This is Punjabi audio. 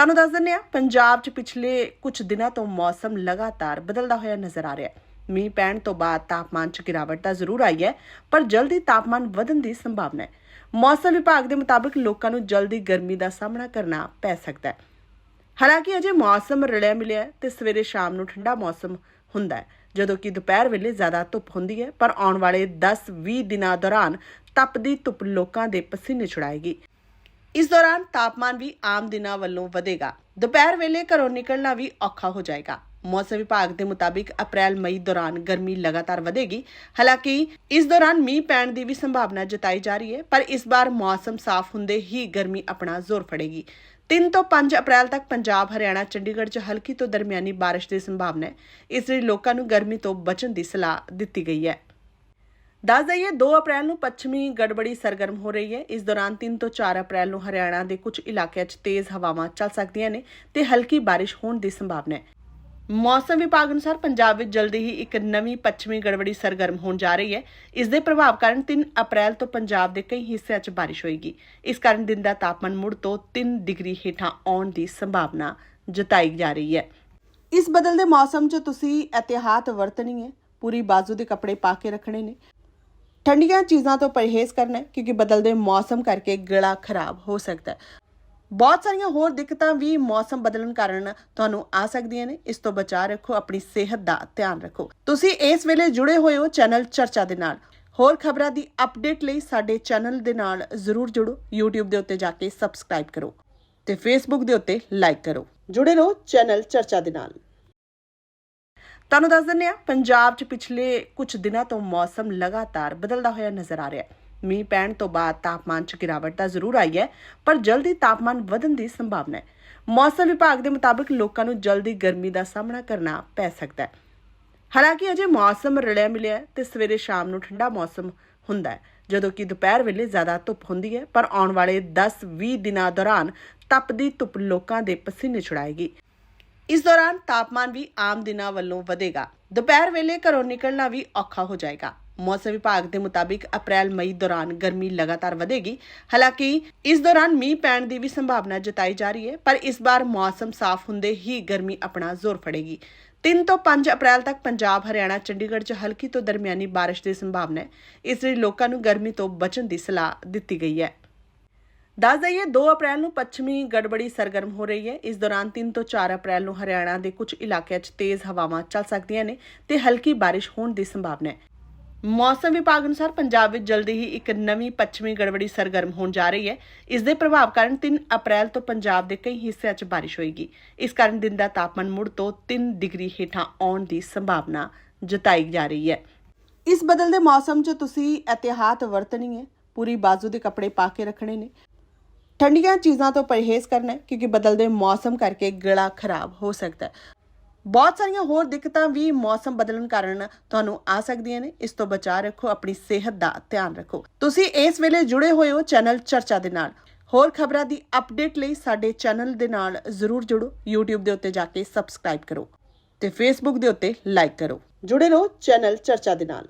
ਤੁਹਾਨੂੰ ਦੱਸ ਦਿੰਦੇ ਆ ਪੰਜਾਬ 'ਚ ਪਿਛਲੇ ਕੁਝ ਦਿਨਾਂ ਤੋਂ ਮੌਸਮ ਲਗਾਤਾਰ ਬਦਲਦਾ ਹੋਇਆ ਨਜ਼ਰ ਆ ਰਿਹਾ ਹੈ। ਮੀਂਹ ਪੈਣ ਤੋਂ ਬਾਅਦ ਤਾਪਮਾਨ 'ਚ ਗਿਰਾਵਟ ਤਾਂ ਜ਼ਰੂਰ ਆਈ ਹੈ, ਪਰ ਜਲਦੀ ਤਾਪਮਾਨ ਵਧਣ ਦੀ ਸੰਭਾਵਨਾ ਹੈ। ਮੌਸਮ ਵਿਭਾਗ ਦੇ ਮੁਤਾਬਕ ਲੋਕਾਂ ਨੂੰ ਜਲਦੀ ਗਰਮੀ ਦਾ ਸਾਹਮਣਾ ਕਰਨਾ ਪੈ ਸਕਦਾ ਹੈ। ਹਾਲਾਂਕਿ ਅਜੇ ਮੌਸਮ ਰਲਿਆ ਮਿਲਿਆ ਹੈ ਤੇ ਸਵੇਰੇ ਸ਼ਾਮ ਨੂੰ ਠੰਡਾ ਮੌਸਮ ਹੁੰਦਾ ਹੈ, ਜਦੋਂ ਕਿ ਦੁਪਹਿਰ ਵੇਲੇ ਜ਼ਿਆਦਾ ਧੁੱਪ ਹੁੰਦੀ ਹੈ, ਪਰ ਆਉਣ ਵਾਲੇ 10-20 ਦਿਨਾਂ ਦੌਰਾਨ ਤਪਦੀ ਧੁੱਪ ਲੋਕਾਂ ਦੇ ਪਸੀਨੇ ਛੁਡਾਏਗੀ। ਇਸ ਦੌਰਾਨ ਤਾਪਮਾਨ ਵੀ ਆਮ ਦਿਨਾਂ ਵੱਲੋਂ ਵਧੇਗਾ। ਦੁਪਹਿਰ ਵੇਲੇ ਘਰੋਂ ਨਿਕਲਣਾ ਵੀ ਔਖਾ ਹੋ ਜਾਏਗਾ। ਮੌਸਮ ਵਿਭਾਗ ਦੇ ਮੁਤਾਬਿਕ ਅਪ੍ਰੈਲ, ਮਈ ਦੌਰਾਨ ਗਰਮੀ ਲਗਾਤਾਰ ਵਧੇਗੀ। ਹਾਲਾਂਕਿ ਇਸ ਦੌਰਾਨ ਮੀਂਹ ਪੈਣ ਦੀ ਵੀ ਸੰਭਾਵਨਾ ਜਤਾਈ ਜਾ ਰਹੀ ਹੈ, ਪਰ ਇਸ ਵਾਰ ਮੌਸਮ ਸਾਫ਼ ਹੁੰਦੇ ਹੀ ਗਰਮੀ ਆਪਣਾ ਜ਼ੋਰ ਫੜੇਗੀ। 3 ਤੋਂ 5 ਅਪ੍ਰੈਲ ਤੱਕ ਪੰਜਾਬ, ਹਰਿਆਣਾ, ਚੰਡੀਗੜ੍ਹ 'ਚ ਹਲਕੀ ਤੋਂ ਦਰਮਿਆਨੀ ਬਾਰਿਸ਼ ਦੀ ਸੰਭਾਵਨਾ ਹੈ। ਇਸ ਲਈ ਲੋਕਾਂ ਨੂੰ ਗਰਮੀ ਤੋਂ ਬਚਣ ਦੀ ਸਲਾਹ ਦਿੱਤੀ ਗਈ ਹੈ। ਦੱਸ ਦਈਏ 2 ਅਪ੍ਰੈਲ ਨੂੰ ਪੱਛਮੀ ਗੜਬੜੀ ਸਰਗਰਮ ਹੋ ਰਹੀ ਹੈ। ਇਸ ਦੌਰਾਨ 3 ਤੋਂ 4 ਅਪ੍ਰੈਲ ਨੂੰ ਹਰਿਆਣਾ ਦੇ ਕੁਝ ਇਲਾਕਿਆਂ 'ਚ ਤੇਜ਼ ਹਵਾਵਾਂ ਚੱਲ ਸਕਦੀਆਂ ਨੇ ਤੇ ਹਲਕੀ ਬਾਰਿਸ਼ ਹੋਣ ਦੀ ਸੰਭਾਵਨਾ ਹੈ। ਮੌਸਮ ਵਿਭਾਗ ਅਨੁਸਾਰ ਪੰਜਾਬ ਵਿੱਚ ਜਲਦੀ ਹੀ ਇੱਕ ਨਵੀਂ ਪੱਛਮੀ ਗੜਬੜੀ ਸਰਗਰਮ ਹੋਣ ਜਾ ਰਹੀ ਹੈ। ਇਸ ਦੇ ਪ੍ਰਭਾਵ ਕਾਰਨ 3 ਅਪ੍ਰੈਲ ਤੋਂ ਪੰਜਾਬ ਦੇ ਕਈ ਹਿੱਸਿਆਂ 'ਚ ਬਾਰਿਸ਼ ਹੋਏਗੀ। ਇਸ ਕਾਰਨ ਦਿਨ ਦਾ ਤਾਪਮਾਨ ਮੁੜ ਤੋਂ 3 ਡਿਗਰੀ ਹੇਠਾਂ ਆਉਣ ਦੀ ਸੰਭਾਵਨਾ ਜਤਾਈ ਜਾ ਰਹੀ ਹੈ। ਇਸ ਬਦਲਦੇ ਮੌਸਮ 'ਚ ਤੁਸੀਂ ਇਤਿਹਾਤ ਵਰਤਣੀ ਹੈ। ਪੂਰੀ ਬਾਜ਼ੂ ਦੇ ਕੱਪੜੇ ਪਾ ਕੇ ਰੱਖਣੇ ਨੇ। ਠੰਡੀਆਂ ਚੀਜ਼ਾਂ ਤੋਂ ਪਰਹੇਜ਼ ਕਰਨਾ ਹੈ, ਕਿਉਂਕਿ ਬਦਲਦੇ ਮੌਸਮ ਕਰਕੇ ਗਲਾ ਖਰਾਬ ਹੋ ਸਕਦਾ ਹੈ। ਬਹੁਤ ਸਾਰੀਆਂ ਹੋਰ ਦਿੱਕਤਾਂ ਵੀ ਮੌਸਮ ਬਦਲਣ ਕਾਰਨ ਤੁਹਾਨੂੰ ਆ ਸਕਦੀਆਂ ਨੇ। ਇਸ ਤੋਂ ਬਚਾਅ ਰੱਖੋ, ਆਪਣੀ ਸਿਹਤ ਦਾ ਧਿਆਨ ਰੱਖੋ। ਤੁਸੀਂ ਇਸ ਵੇਲੇ ਜੁੜੇ ਹੋਏ ਹੋ ਚੈਨਲ ਚਰਚਾ ਦੇ ਨਾਲ। ਹੋਰ ਖਬਰਾਂ ਦੀ ਅਪਡੇਟ ਲਈ ਸਾਡੇ ਚੈਨਲ ਦੇ ਨਾਲ ਜ਼ਰੂਰ ਜੁੜੋ। YouTube ਦੇ ਉੱਤੇ ਜਾ ਕੇ ਸਬਸਕ੍ਰਾਈਬ ਕਰੋ ਤੇ Facebook ਦੇ ਉੱਤੇ ਲਾਈਕ ਕਰੋ। ਜੁੜੇ ਰਹੋ ਚੈਨਲ ਚਰਚਾ ਦੇ ਨਾਲ। ਤੁਹਾਨੂੰ ਦੱਸ ਦਿੰਦੇ ਆ ਪੰਜਾਬ 'ਚ ਪਿਛਲੇ ਕੁਝ ਦਿਨਾਂ ਤੋਂ ਮੌਸਮ ਲਗਾਤਾਰ ਬਦਲਦਾ ਹੋਇਆ ਨਜ਼ਰ ਆ ਰਿਹਾ ਹੈ। ਮੀਂਹ ਪੈਣ ਤੋਂ ਬਾਅਦ ਤਾਪਮਾਨ 'ਚ ਗਿਰਾਵਟ ਤਾਂ ਜ਼ਰੂਰ ਆਈ ਹੈ, ਪਰ ਜਲਦੀ ਤਾਪਮਾਨ ਵਧਣ ਦੀ ਸੰਭਾਵਨਾ ਹੈ। ਮੌਸਮ ਵਿਭਾਗ ਦੇ ਮੁਤਾਬਕ ਲੋਕਾਂ ਨੂੰ ਜਲਦੀ ਗਰਮੀ ਦਾ ਸਾਹਮਣਾ ਕਰਨਾ ਪੈ ਸਕਦਾ ਹੈ। ਹਾਲਾਂਕਿ ਅਜੇ ਮੌਸਮ ਰਲਿਆ ਮਿਲਿਆ ਹੈ ਤੇ ਸਵੇਰੇ ਸ਼ਾਮ ਨੂੰ ਠੰਡਾ ਮੌਸਮ ਹੁੰਦਾ ਹੈ, ਜਦੋਂ ਕਿ ਦੁਪਹਿਰ ਵੇਲੇ ਜ਼ਿਆਦਾ ਧੁੱਪ ਹੁੰਦੀ ਹੈ, ਪਰ ਆਉਣ ਵਾਲੇ 10-20 ਦਿਨਾਂ ਦੌਰਾਨ ਤਪਦੀ ਧੁੱਪ ਲੋਕਾਂ ਦੇ ਪਸੀਨੇ ਛੁਡਾਏਗੀ। ਇਸ ਦੌਰਾਨ ਤਾਪਮਾਨ ਵੀ ਆਮ ਦਿਨਾਂ ਵੱਲੋਂ ਵਧੇਗਾ। ਦੁਪਹਿਰ ਵੇਲੇ ਘਰੋਂ ਨਿਕਲਣਾ ਵੀ ਔਖਾ ਹੋ ਜਾਏਗਾ। ਮੌਸਮ ਵਿਭਾਗ ਦੇ ਮੁਤਾਬਿਕ ਅਪ੍ਰੈਲ, ਮਈ ਦੌਰਾਨ ਗਰਮੀ ਲਗਾਤਾਰ ਵਧੇਗੀ। ਹਾਲਾਂਕਿ ਇਸ ਦੌਰਾਨ ਮੀਂਹ ਪੈਣ ਦੀ ਵੀ ਸੰਭਾਵਨਾ ਜਤਾਈ ਜਾ ਰਹੀ ਹੈ, ਪਰ ਇਸ ਵਾਰ ਮੌਸਮ ਸਾਫ਼ ਹੁੰਦੇ ਹੀ ਗਰਮੀ ਆਪਣਾ ਜ਼ੋਰ ਫੜੇਗੀ। 3 ਤੋਂ 5 ਅਪ੍ਰੈਲ ਤੱਕ ਪੰਜਾਬ, ਹਰਿਆਣਾ, ਚੰਡੀਗੜ੍ਹ 'ਚ ਹਲਕੀ ਤੋਂ ਦਰਮਿਆਨੀ ਬਾਰਿਸ਼ ਦੀ ਸੰਭਾਵਨਾ ਹੈ। ਇਸ ਲਈ ਲੋਕਾਂ ਨੂੰ ਗਰਮੀ ਤੋਂ ਬਚਣ ਦੀ ਸਲਾਹ ਦਿੱਤੀ ਗਈ ਹੈ। ਦੱਸ ਦਈਏ 2 ਅਪ੍ਰੈਲ ਨੂੰ ਪੱਛਮੀ ਗੜਬੜੀ ਸਰਗਰਮ ਹੋ ਰਹੀ ਹੈ। ਇਸ ਦੌਰਾਨ 3 ਤੋਂ 4 ਅਪ੍ਰੈਲ ਨੂੰ ਹਰਿਆਣਾ ਦੇ ਕੁਝ ਇਲਾਕਿਆਂ 'ਚ ਤੇਜ਼ ਹਵਾਵਾਂ ਚੱਲ ਸਕਦੀਆਂ ਨੇ ਤੇ ਹਲਕੀ ਬਾਰਿਸ਼ ਹੋਣ ਦੀ ਸੰਭਾਵਨਾ ਹੈ। ਮੌਸਮ ਵਿਭਾਗ ਅਨੁਸਾਰ ਪੰਜਾਬ ਵਿੱਚ ਜਲਦੀ ਹੀ ਇੱਕ ਨਵੀਂ ਪੱਛਮੀ ਗੜਬੜੀ ਸਰਗਰਮ ਹੋਣ ਜਾ ਰਹੀ ਹੈ। ਇਸ ਦੇ ਪ੍ਰਭਾਵ ਕਾਰਨ 3 ਅਪ੍ਰੈਲ ਤੋਂ ਪੰਜਾਬ ਦੇ ਕਈ ਹਿੱਸਿਆਂ 'ਚ ਬਾਰਿਸ਼ ਹੋਏਗੀ। ਇਸ ਕਾਰਨ ਦਿਨ ਦਾ ਤਾਪਮਾਨ ਮੁੜ ਤੋਂ 3 ਡਿਗਰੀ ਹੇਠਾਂ ਆਉਣ ਦੀ ਸੰਭਾਵਨਾ ਜਤਾਈ ਜਾ ਰਹੀ ਹੈ। ਇਸ ਬਦਲਦੇ ਮੌਸਮ 'ਚ ਤੁਸੀਂ ਇਤਿਹਾਤ ਵਰਤਣੀ ਹੈ। ਪੂਰੀ ਬਾਜ਼ੂ ਦੇ ਕੱਪੜੇ ਪਾ ਕੇ ਰੱਖਣੇ ਨੇ। ਠੰਡੀਆਂ ਚੀਜ਼ਾਂ ਤੋਂ ਪਰਹੇਜ਼ ਕਰਨਾ ਹੈ ਕਿਉਂਕਿ ਬਦਲਦੇ ਮੌਸਮ ਕਰਕੇ ਗਲਾ ਖਰਾਬ ਹੋ ਸਕਦਾ ਹੈ। ਬਹੁਤ ਸਾਰੀਆਂ ਹੋਰ ਦਿੱਕਤਾਂ ਵੀ ਮੌਸਮ ਬਦਲਣ ਕਾਰਨ ਤੁਹਾਨੂੰ ਆ ਸਕਦੀਆਂ ਨੇ। ਇਸ ਤੋਂ ਬਚਾਅ ਰੱਖੋ, ਆਪਣੀ ਸਿਹਤ ਦਾ ਧਿਆਨ ਰੱਖੋ। ਤੁਸੀਂ ਇਸ ਵੇਲੇ ਜੁੜੇ ਹੋਏ ਹੋ ਚੈਨਲ ਚਰਚਾ ਦੇ ਨਾਲ। ਹੋਰ ਖਬਰਾਂ ਦੀ ਅਪਡੇਟ ਲਈ ਸਾਡੇ ਚੈਨਲ ਦੇ ਨਾਲ ਜ਼ਰੂਰ ਜੁੜੋ। YouTube ਦੇ ਉੱਤੇ ਜਾ ਕੇ ਸਬਸਕ੍ਰਾਈਬ ਕਰੋ ਤੇ Facebook ਦੇ ਉੱਤੇ ਲਾਈਕ ਕਰੋ। ਜੁੜੇ ਰਹੋ ਚੈਨਲ ਚਰਚਾ ਦੇ ਨਾਲ।